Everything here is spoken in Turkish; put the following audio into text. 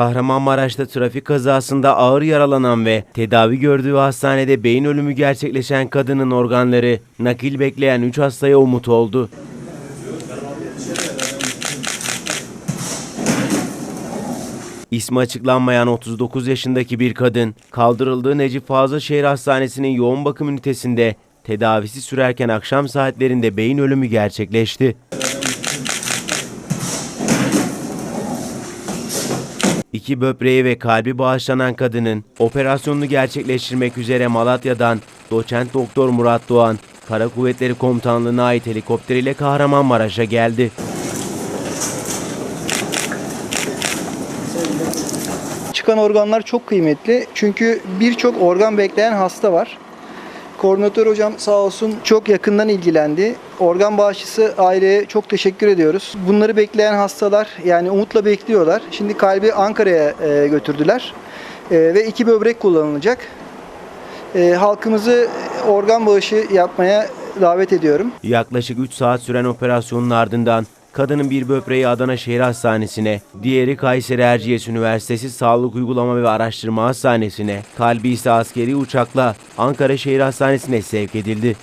Kahramanmaraş'ta trafik kazasında ağır yaralanan ve tedavi gördüğü hastanede beyin ölümü gerçekleşen kadının organları nakil bekleyen 3 hastaya umut oldu. İsmi açıklanmayan 39 yaşındaki bir kadın kaldırıldığı Necip Fazıl Şehir Hastanesi'nin yoğun bakım ünitesinde tedavisi sürerken akşam saatlerinde beyin ölümü gerçekleşti. İki böbreği ve kalbi bağışlanan kadının operasyonunu gerçekleştirmek üzere Malatya'dan doçent doktor Murat Doğan, Kara Kuvvetleri Komutanlığı'na ait helikopteriyle Kahramanmaraş'a geldi. Çıkan organlar çok kıymetli. Çünkü birçok organ bekleyen hasta var. Koordinatör hocam sağ olsun çok yakından ilgilendi. Organ bağışçısı aileye çok teşekkür ediyoruz. Bunları bekleyen hastalar yani umutla bekliyorlar. Şimdi kalbi Ankara'ya e, götürdüler. E, ve iki böbrek kullanılacak. E, halkımızı organ bağışı yapmaya davet ediyorum. Yaklaşık 3 saat süren operasyonun ardından kadının bir böbreği Adana Şehir Hastanesi'ne, diğeri Kayseri Erciyes Üniversitesi Sağlık Uygulama ve Araştırma Hastanesi'ne, kalbi ise askeri uçakla Ankara Şehir Hastanesi'ne sevk edildi.